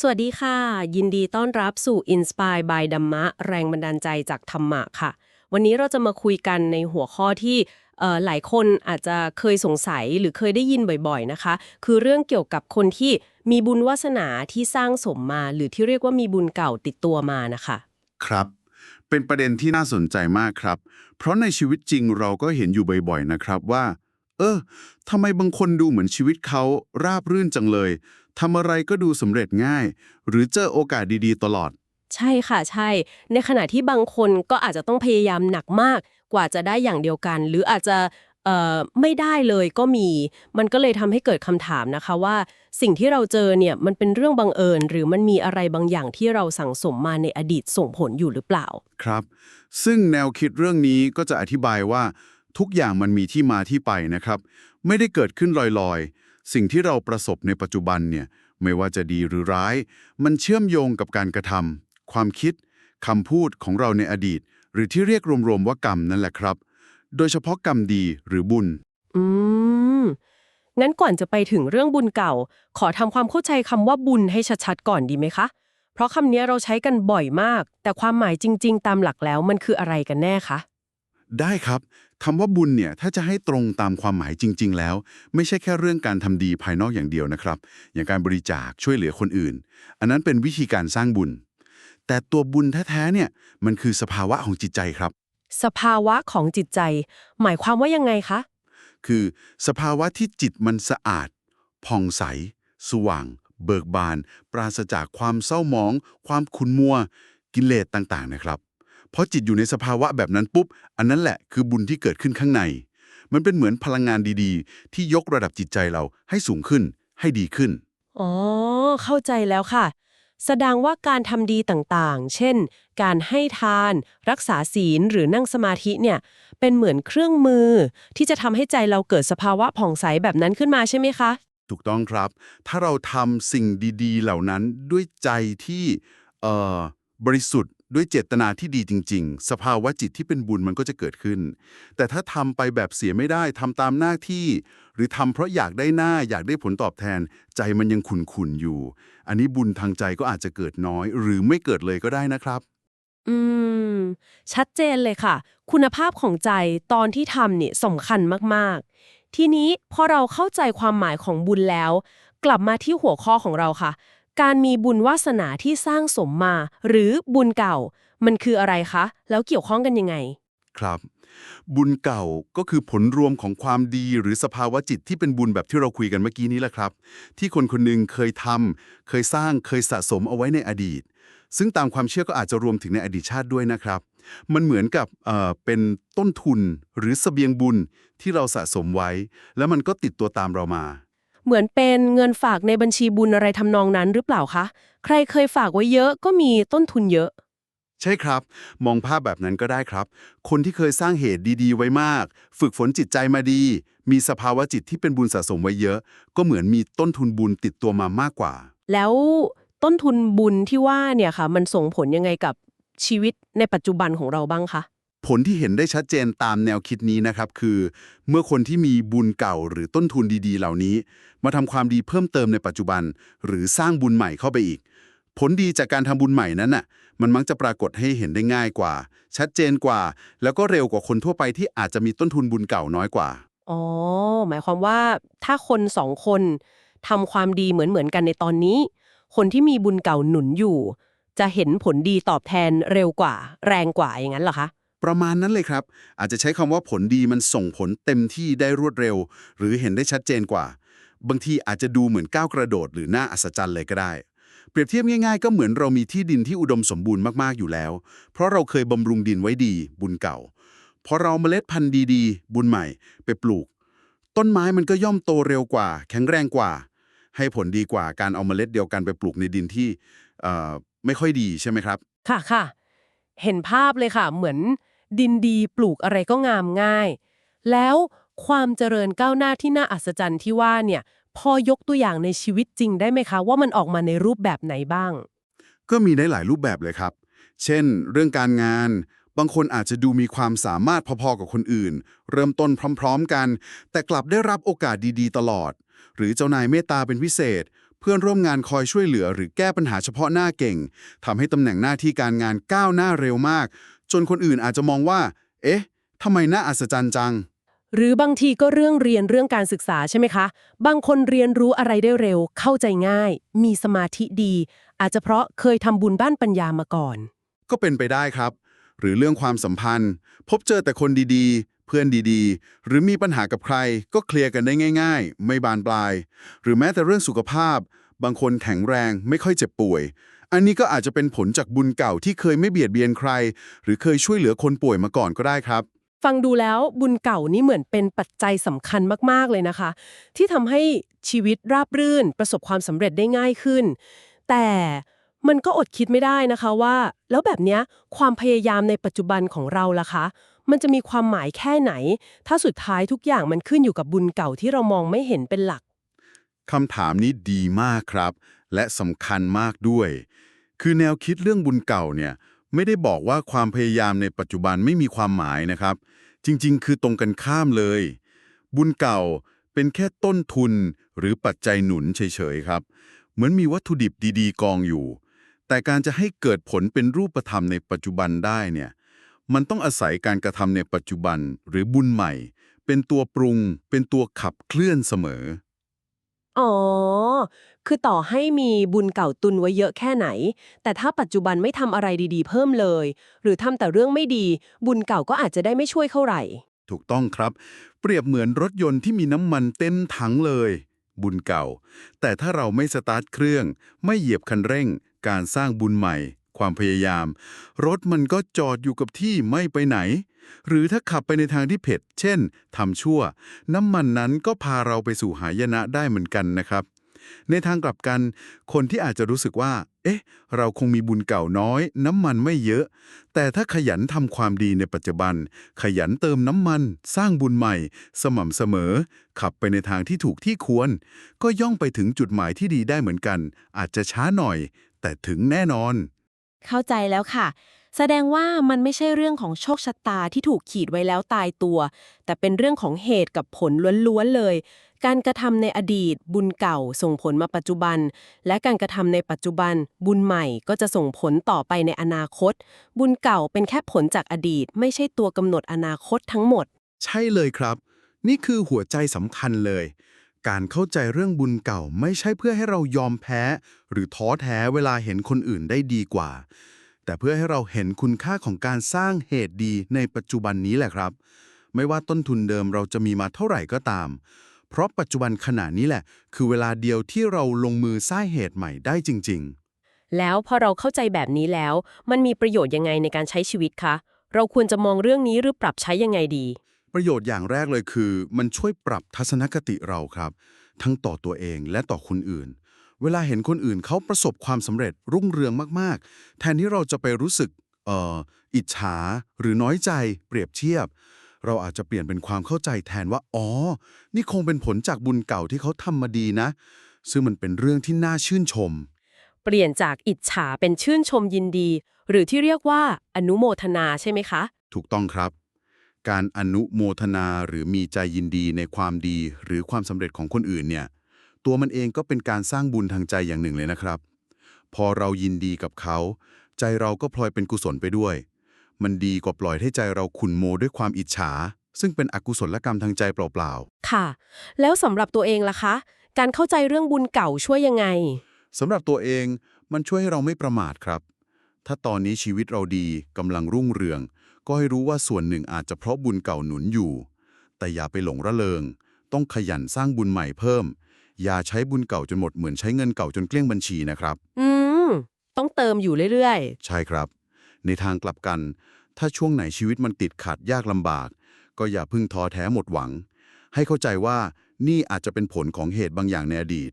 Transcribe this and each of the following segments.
สวัสดีค่ะ ยินดีต้อนรับสู่ Inspire by ดัมมะ แรงบันดาลใจจากธรรมะค่ะ วันนี้เราจะมาคุยกันในหัวข้อที่เอ่อหลายคนอาจจะเคยสงสัยหรือเคยได้ยินบ่อยๆนะคะ คือเรื่องเกี่ยวกับคนที่มีบุญวาสนาที่สร้างสมมา หรือที่เรียกว่ามีบุญเก่าติดตัวมานะคะ ครับ เป็นประเด็นที่น่าสนใจมากครับ เพราะในชีวิตจริงเราก็เห็นอยู่บ่อยๆนะครับว่า เออทำไมบางคนดูเหมือนชีวิตเขาราบรื่นจังเลย ทำอะไรก็ดูสำเร็จง่าย หรือเจอโอกาสดีๆ ตลอด ใช่ค่ะใช่ ในขณะที่บางคนก็อาจจะต้องพยายามหนักมากกว่าจะได้อย่างเดียวกัน หรืออาจจะเอ่อไม่ได้เลยก็มี มันก็เลยทำให้เกิดคำถามนะคะว่า สิ่งที่เราเจอเนี่ยมันเป็นเรื่องบังเอิญ หรือมันมีอะไรบางอย่างที่เราสั่งสมมาในอดีตส่งผลอยู่หรือเปล่า ครับ ซึ่งแนวคิดเรื่องนี้ก็จะอธิบายว่า ทุกอย่างมันมีที่มาที่ไปนะครับ ไม่ได้เกิดขึ้นลอยๆ สิ่งที่เราประสบในปัจจุบันเนี่ยไม่ว่าจะดีหรือร้าย มันเชื่อมโยงกับการกระทำความคิดคำพูดของเราในอดีต หรือที่เรียกรวมๆว่ากรรมนั่นแหละครับ โดยเฉพาะกรรมดีหรือบุญ อืม งั้นก่อนจะไปถึงเรื่องบุญเก่า ขอทำความเข้าใจคำว่าบุญให้ชัดๆก่อนดีไหมคะ เพราะคำนี้เราใช้กันบ่อยมาก แต่ความหมายจริง ๆ ตามหลักแล้วมันคืออะไรกันแน่คะได้ครับ คำว่าบุญเนี่ยถ้าจะให้ตรงตามความหมายจริง ๆ แล้ว ไม่ใช่แค่เรื่องการทำดีภายนอกอย่างเดียวนะครับ อย่างการบริจาคช่วยเหลือคนอื่น อันนั้นเป็นวิธีการสร้างบุญ แต่ตัวบุญแท้ๆเนี่ยมันคือสภาวะของจิตใจครับ สภาวะของจิตใจ หมายความว่ายังไงคะ คือสภาวะที่จิตมันสะอาดผ่องใส สว่าง เบิกบาน ปราศจากความเศร้าหมอง ความขุ่นมัว กิเลสต่างๆนะครับ เพราะจิตอยู่ในสภาวะแบบนั้นปุ๊บ อันนั้นแหละคือบุญที่เกิดขึ้นข้างใน มันเป็นเหมือนพลังงานดีๆ ที่ยกระดับจิตใจเราให้สูงขึ้น ให้ดีขึ้น อ๋อ เข้าใจแล้วค่ะ แสดงว่าการทำดีต่างๆ เช่น การให้ทาน รักษาศีลหรือนั่งสมาธิเนี่ย เป็นเหมือนเครื่องมือ ที่จะทำให้ใจเราเกิดสภาวะผ่องใสแบบนั้นขึ้นมาใช่ไหมคะ ถูกต้องครับ ถ้าเราทำสิ่งดีๆ เหล่านั้นด้วยใจที่เอ่อบริสุทธิ์ ด้วยเจตนาที่ดีจริง ๆ สภาวะจิตที่เป็นบุญมันก็จะเกิดขึ้น แต่ถ้าทำไปแบบเสียไม่ได้ทำตามหน้าที่ หรือทำเพราะอยากได้หน้าอยากได้ผลตอบแทน ใจมันยังขุ่นๆอยู่ อันนี้บุญทางใจก็อาจจะเกิดน้อย หรือไม่เกิดเลยก็ได้นะครับ อืม ชัดเจนเลยค่ะ คุณภาพของใจตอนที่ทำเนี่ยสำคัญมากๆ ทีนี้พอเราเข้าใจความหมายของบุญแล้ว กลับมาที่หัวข้อของเราค่ะ การมีบุญวาสนาที่สร้างสมมา หรือบุญเก่า มันคืออะไรคะ แล้วเกี่ยวข้องกันยังไง ครับ บุญเก่าก็คือผลรวมของความดีหรือสภาวะจิตที่เป็นบุญแบบที่เราคุยกันเมื่อกี้นี้แหละครับ ที่คนคนหนึ่งเคยทำเคยสร้างเคยสะสมเอาไว้ในอดีต ซึ่งตามความเชื่อก็อาจจะรวมถึงในอดีตชาติด้วยนะครับ มันเหมือนกับเอ่อเป็นต้นทุนหรือเสบียงบุญที่เราสะสมไว้ แล้วมันก็ติดตัวตามเรามา เหมือนเป็นเงินฝากในบัญชีบุญอะไรทำนองนั้นหรือเปล่าคะ ใครเคยฝากไว้เยอะก็มีต้นทุนเยอะ ใช่ครับ มองภาพแบบนั้นก็ได้ครับ คนที่เคยสร้างเหตุดีๆ ไว้มาก ฝึกฝนจิตใจมาดี มีสภาวะจิตที่เป็นบุญสะสมไว้เยอะ ก็เหมือนมีต้นทุนบุญติดตัวมามากกว่า แล้วต้นทุนบุญที่ว่าเนี่ยค่ะ มันส่งผลยังไงกับชีวิตในปัจจุบันของเราบ้างคะ ผลที่เห็นได้ชัดเจนตามแนวคิดนี้นะครับ คือ เมื่อคนที่มีบุญเก่าหรือต้นทุนดี ๆ เหล่านี้ มาทำความดีเพิ่มเติมในปัจจุบัน หรือสร้างบุญใหม่เข้าไปอีก ผลดีจากการทำบุญใหม่นั้นน่ะ มันมักจะปรากฏให้เห็นได้ง่ายกว่า ชัดเจนกว่า แล้วก็เร็วกว่าคนทั่วไปที่อาจจะมีต้นทุนบุญเก่าน้อยกว่าอ๋อหมายความว่าถ้าคนสองคนทำความดีเหมือนเหมือนๆกันในตอนนี้ คนที่มีบุญเก่าหนุนอยู่ จะเห็นผลดีตอบแทนเร็วกว่า แรงกว่าอย่างนั้นเหรอคะ ประมาณนั้นเลยครับ อาจจะใช้คำว่าผลดีมันส่งผลเต็มที่ได้รวดเร็ว หรือเห็นได้ชัดเจนกว่า บางทีอาจจะดูเหมือนก้าวกระโดด หรือน่าอัศจรรย์เลยก็ได้ เปรียบเทียบง่าย ๆ ก็เหมือนเรามีที่ดินที่อุดมสมบูรณ์มากๆอยู่แล้ว เพราะเราเคยบำรุงดินไว้ดี บุญเก่าพอเราเมล็ดพันธุ์ดีๆ บุญใหม่ ไปปลูก ต้นไม้มันก็ย่อมโตเร็วกว่า แข็งแรงกว่า ให้ผลดีกว่าการเอาเมล็ดเดียวกันไปปลูกในดินที่อ่อไม่ค่อยดีใช่ไหมครับ ค่ะค่ะเห็นภาพเลยค่ะ เหมือน ดินดีปลูกอะไรก็งามง่าย แล้วความเจริญก้าวหน้าที่น่าอัศจรรย์ที่ว่าเนี่ยพอยกตัวอย่างในชีวิตจริงได้ไหมคะ ว่ามันออกมาในรูปแบบไหนบ้าง ก็มีได้หลายรูปแบบเลยครับ เช่น เรื่องการงาน บางคนอาจจะดูมีความสามารถพอๆกับคนอื่น เริ่มต้นพร้อม ๆ กัน แต่กลับได้รับโอกาสดีๆ ตลอด หรือเจ้านายเมตตาเป็นพิเศษ เพื่อนร่วมงานคอยช่วยเหลือ หรือแก้ปัญหาเฉพาะหน้าเก่งทำให้ตำแหน่งหน้าที่การงานก้าวหน้าเร็วมาก จนคนอื่นอาจจะมองว่า เอ๊ะทำไมน่าอัศจรรย์จัง หรือบางทีก็เรื่องเรียนเรื่องการศึกษาใช่ไหมคะ บางคนเรียนรู้อะไรได้เร็ว เข้าใจง่าย มีสมาธิดี อาจจะเพราะเคยทำบุญบ้านปัญญามาก่อน ก็เป็นไปได้ครับ หรือเรื่องความสัมพันธ์ พบเจอแต่คนดีๆ เพื่อนดีๆ หรือมีปัญหากับใคร ก็เคลียร์กันได้ง่าย ๆ ไม่บานปลาย หรือแม้แต่เรื่องสุขภาพ บางคนแข็งแรงไม่ค่อยเจ็บป่วย อันนี้ก็อาจจะเป็นผลจากบุญเก่าที่เคยไม่เบียดเบียนใคร หรือเคยช่วยเหลือคนป่วยมาก่อนก็ได้ครับ ฟังดูแล้วบุญเก่านี่เหมือนเป็นปัจจัยสำคัญมากๆเลยนะคะ ที่ทำให้ชีวิตราบรื่น ประสบความสำเร็จได้ง่ายขึ้น แต่มันก็อดคิดไม่ได้นะคะว่า แล้วแบบเนี้ยความพยายามในปัจจุบันของเราล่ะคะ มันจะมีความหมายแค่ไหน ถ้าสุดท้ายทุกอย่างมันขึ้นอยู่กับบุญเก่าที่เรามองไม่เห็นเป็นหลักคำถามนี้ดีมากครับ และสำคัญมากด้วย คือแนวคิดเรื่องบุญเก่าเนี่ยไม่ได้บอกว่าความพยายามในปัจจุบันไม่มีความหมายนะครับ จริง ๆ คือตรงกันข้ามเลย บุญเก่าเป็นแค่ต้นทุนหรือปัจจัยหนุนเฉยๆครับ เหมือนมีวัตถุดิบดีๆ กองอยู่ แต่การจะให้เกิดผลเป็นรูปธรรมในปัจจุบันได้เนี่ยมันต้องอาศัยการกระทำในปัจจุบันหรือบุญใหม่ เป็นตัวปรุง เป็นตัวขับเคลื่อนเสมอ อ๋อ คือต่อให้มีบุญเก่าตุนไว้เยอะแค่ไหน แต่ถ้าปัจจุบันไม่ทำอะไรดีๆ เพิ่มเลย หรือทำแต่เรื่องไม่ดี บุญเก่าก็อาจจะได้ไม่ช่วยเท่าไหร่ ถูกต้องครับ เปรียบเหมือนรถยนต์ที่มีน้ำมันเต็มถังเลย บุญเก่า แต่ถ้าเราไม่สตาร์ทเครื่อง ไม่เหยียบคันเร่ง การสร้างบุญใหม่ ความพยายาม รถมันก็จอดอยู่กับที่ไม่ไปไหน หรือถ้าขับไปในทางที่เผ็ด เช่นทำชั่ว น้ำมันนั้นก็พาเราไปสู่หายนะได้เหมือนกันนะครับ ในทางกลับกัน คนที่อาจจะรู้สึกว่า เอ๊ะ เราคงมีบุญเก่าน้อย น้ำมันไม่เยอะ แต่ถ้าขยันทำความดีในปัจจุบัน ขยันเติมน้ำมัน สร้างบุญใหม่ สม่ำเสมอ ขับไปในทางที่ถูกที่ควร ก็ย่องไปถึงจุดหมายที่ดีได้เหมือนกัน อาจจะช้าหน่อย แต่ถึงแน่นอน เข้าใจแล้วค่ะ แสดงว่ามันไม่ใช่เรื่องของโชคชะตาที่ถูกขีดไว้แล้วตายตัว แต่เป็นเรื่องของเหตุกับผลล้วนๆเลย การกระทำในอดีต บุญเก่าส่งผลมาปัจจุบัน และการกระทำในปัจจุบัน บุญใหม่ก็จะส่งผลต่อไปในอนาคต บุญเก่าเป็นแค่ผลจากอดีต ไม่ใช่ตัวกำหนดอนาคตทั้งหมด ใช่เลยครับ นี่คือหัวใจสำคัญเลย การเข้าใจเรื่องบุญเก่าไม่ใช่เพื่อให้เรายอมแพ้ หรือท้อแท้เวลาเห็นคนอื่นได้ดีกว่า แต่เพื่อให้เราเห็นคุณค่าของการสร้างเหตุดีในปัจจุบันนี้แหละครับ ไม่ว่าต้นทุนเดิมเราจะมีมาเท่าไหร่ก็ตาม เพราะปัจจุบันขณะนี้แหละ คือเวลาเดียวที่เราลงมือสร้างเหตุใหม่ได้จริง ๆ แล้วพอเราเข้าใจแบบนี้แล้ว มันมีประโยชน์ยังไงในการใช้ชีวิตคะ เราควรจะมองเรื่องนี้หรือปรับใช้ยังไงดี ประโยชน์อย่างแรกเลยคือ มันช่วยปรับทัศนคติเราครับ ทั้งต่อตัวเองและต่อคนอื่น เวลาเห็นคนอื่นเขาประสบความสำเร็จรุ่งเรืองมากๆ แทนที่เราจะไปรู้สึกเอ่ออิจฉาหรือน้อยใจเปรียบเทียบ เราอาจจะเปลี่ยนเป็นความเข้าใจแทนว่า อ๋อ นี่คงเป็นผลจากบุญเก่าที่เขาทำมาดีนะ ซึ่งมันเป็นเรื่องที่น่าชื่นชม เปลี่ยนจากอิจฉาเป็นชื่นชมยินดี หรือที่เรียกว่าอนุโมทนาใช่ไหมคะ ถูกต้องครับ การอนุโมทนาหรือมีใจยินดีในความดีหรือความสำเร็จของคนอื่นเนี่ย ตัวมันเองก็เป็นการสร้างบุญทางใจอย่างหนึ่งเลยนะครับ พอเรายินดีกับเขา ใจเราก็พลอยเป็นกุศลไปด้วย มันดีกว่าปล่อยให้ใจเราขุ่นโมด้วยความอิจฉา ซึ่งเป็นอกุศลกรรมทางใจเปล่าค่ะ แล้วสำหรับตัวเองล่ะคะ การเข้าใจเรื่องบุญเก่าช่วยยังไงๆสำหรับตัวเองมันช่วยให้เราไม่ประมาทครับ ถ้าตอนนี้ชีวิตเราดีกำลังรุ่งเรือง ก็ให้รู้ว่าส่วนหนึ่งอาจจะเพราะบุญเก่าหนุนอยู่ แต่อย่าไปหลงระเริง ต้องขยันสร้างบุญใหม่เพิ่ม อย่าใช้บุญเก่าจนหมดเหมือนใช้เงินเก่าจนเกลี้ยงบัญชีนะครับ อืม ต้องเติมอยู่เรื่อยใช่ครับ ในทางกลับกัน ถ้าช่วงไหนชีวิตมันติดขัดยากลำบาก ก็อย่าเพึ่งท้อแท้หมดหวัง ให้เข้าใจว่านี่อาจจะเป็นผลของเหตุบางอย่างในอดีต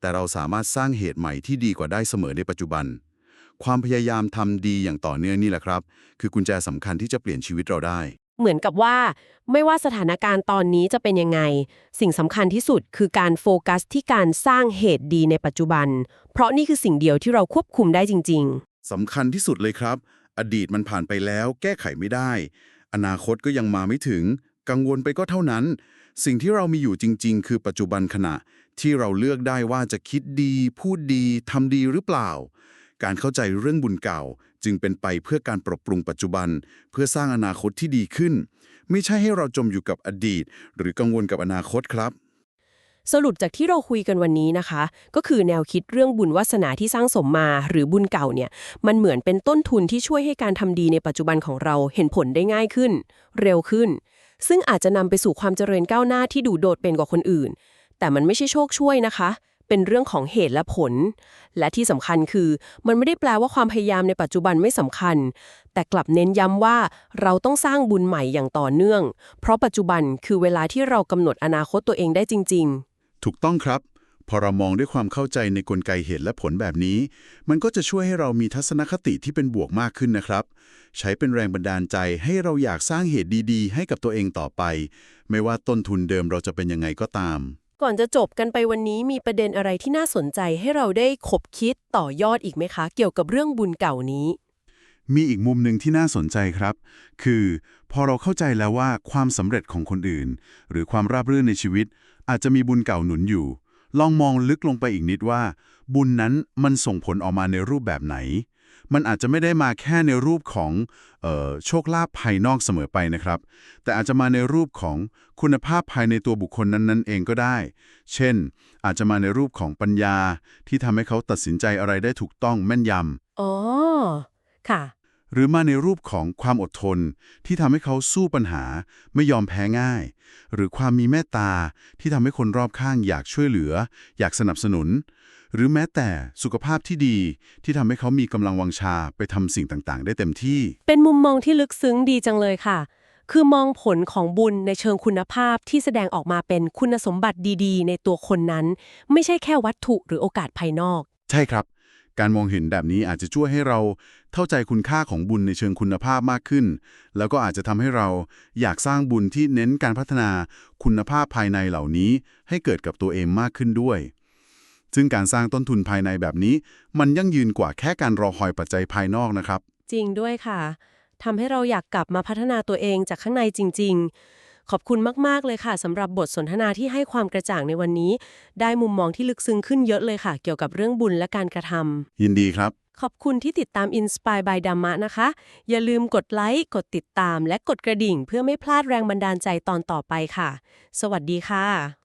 แต่เราสามารถสร้างเหตุใหม่ที่ดีกว่าได้เสมอในปัจจุบัน ความพยายามทำดีอย่างต่อเนื่องนี่แหละครับ คือกุญแจสำคัญที่จะเปลี่ยนชีวิตเราได้ๆ เหมือนกับว่า ไม่ว่าสถานการณ์ตอนนี้จะเป็นยังไง สิ่งสำคัญที่สุดคือการโฟกัสที่การสร้างเหตุดีในปัจจุบัน เพราะนี่คือสิ่งเดียวที่เราควบคุมได้จริง ๆสำคัญที่สุดเลยครับ อดีตมันผ่านไปแล้ว แก้ไขไม่ได้ อนาคตก็ยังมาไม่ถึง กังวลไปก็เท่านั้น สิ่งที่เรามีอยู่จริง ๆ คือปัจจุบันขณะ ที่เราเลือกได้ว่าจะคิดดี พูดดีทำดีหรือเปล่า การเข้าใจเรื่องบุญเก่า จึงเป็นไปเพื่อการปรับปรุงปัจจุบัน เพื่อสร้างอนาคตที่ดีขึ้น ไม่ใช่ให้เราจมอยู่กับอดีต หรือกังวลกับอนาคตครับ สรุปจากที่เราคุยกันวันนี้นะคะ ก็คือแนวคิดเรื่องบุญวาสนาที่สร้างสมมา หรือบุญเก่าเนี่ย มันเหมือนเป็นต้นทุนที่ช่วยให้การทำดีในปัจจุบันของเราเห็นผลได้ง่ายขึ้น เร็วขึ้น ซึ่งอาจจะนำไปสู่ความเจริญก้าวหน้าที่ดูโดดเป็นกว่าคนอื่น แต่มันไม่ใช่โชคช่วยนะคะ เป็นเรื่องของเหตุและผล และที่สำคัญคือ มันไม่ได้แปลว่าความพยายามในปัจจุบันไม่สำคัญ แต่กลับเน้นย้ำว่าเราต้องสร้างบุญใหม่อย่างต่อเนื่อง เพราะปัจจุบันคือเวลาที่เรากำหนดอนาคตตัวเองได้จริง ๆ ถูกต้องครับ พอเรามองด้วยความเข้าใจในกลไกเหตุและผลแบบนี้ มันก็จะช่วยให้เรามีทัศนคติที่เป็นบวกมากขึ้นนะครับ ใช้เป็นแรงบันดาลใจให้เราอยากสร้างเหตุดีๆ ให้กับตัวเองต่อไป ไม่ว่าต้นทุนเดิมเราจะเป็นยังไงก็ตาม ก่อนจะจบกันไปวันนี้มีประเด็นอะไรที่น่าสนใจให้เราได้ขบคิดต่อยอดอีกไหมคะ เกี่ยวกับเรื่องบุญเก่านี้ มีอีกมุมหนึ่งที่น่าสนใจครับ คือพอเราเข้าใจแล้วว่าความสำเร็จของคนอื่น หรือความราบรื่นในชีวิต อาจจะมีบุญเก่าหนุนอยู่ ลองมองลึกลงไปอีกนิดว่า บุญนั้นมันส่งผลออกมาในรูปแบบไหน มันอาจจะไม่ได้มาแค่ในรูปของเออโชคลาภภายนอกเสมอไปนะครับ แต่อาจจะมาในรูปของคุณภาพภายในตัวบุคคลนั้น ๆ เองก็ได้ เช่น อาจจะมาในรูปของปัญญาที่ทำให้เขาตัดสินใจอะไรได้ถูกต้องแม่นยำอ๋อค่ะหรือมาในรูปของความอดทนที่ทำให้เขาสู้ปัญหาไม่ยอมแพ้ง่าย หรือความมีเมตตาที่ทำให้คนรอบข้างอยากช่วยเหลือ อยากสนับสนุน หรือแม้แต่สุขภาพที่ดีที่ทำให้เขามีกำลังวังชาไปทำสิ่งต่างๆ ได้เต็มที่ เป็นมุมมองที่ลึกซึ้งดีจังเลยค่ะ คือมองผลของบุญในเชิงคุณภาพที่แสดงออกมาเป็นคุณสมบัติดีๆ ในตัวคนนั้น ไม่ใช่แค่วัตถุหรือโอกาสภายนอก ใช่ครับ การมองเห็นแบบนี้อาจจะช่วยให้เราเข้าใจคุณค่าของบุญในเชิงคุณภาพมากขึ้น แล้วก็อาจจะทำให้เราอยากสร้างบุญที่เน้นการพัฒนาคุณภาพภายในเหล่านี้ ให้เกิดกับตัวเองมากขึ้นด้วย ซึ่งการสร้างต้นทุนภายในแบบนี้ มันยั่งยืนกว่าแค่การรอคอยปัจจัยภายนอกนะครับ จริงด้วยค่ะทำให้เราอยากกลับมาพัฒนาตัวเองจากข้างในจริง ๆ ขอบคุณมาก ๆ เลยค่ะสำหรับบทสนทนาที่ให้ความกระจ่างในวันนี้ ได้มุมมองที่ลึกซึ้งขึ้นเยอะเลยค่ะ เกี่ยวกับเรื่องบุญและการกระทำยินดีครับ ขอบคุณที่ติดตาม Inspire by Dhamma นะคะ อย่าลืมกดไลค์กดติดตาม และกดกระดิ่ง เพื่อไม่พลาดแรงบันดาลใจตอนต่อไปค่ะ สวัสดีค่ะ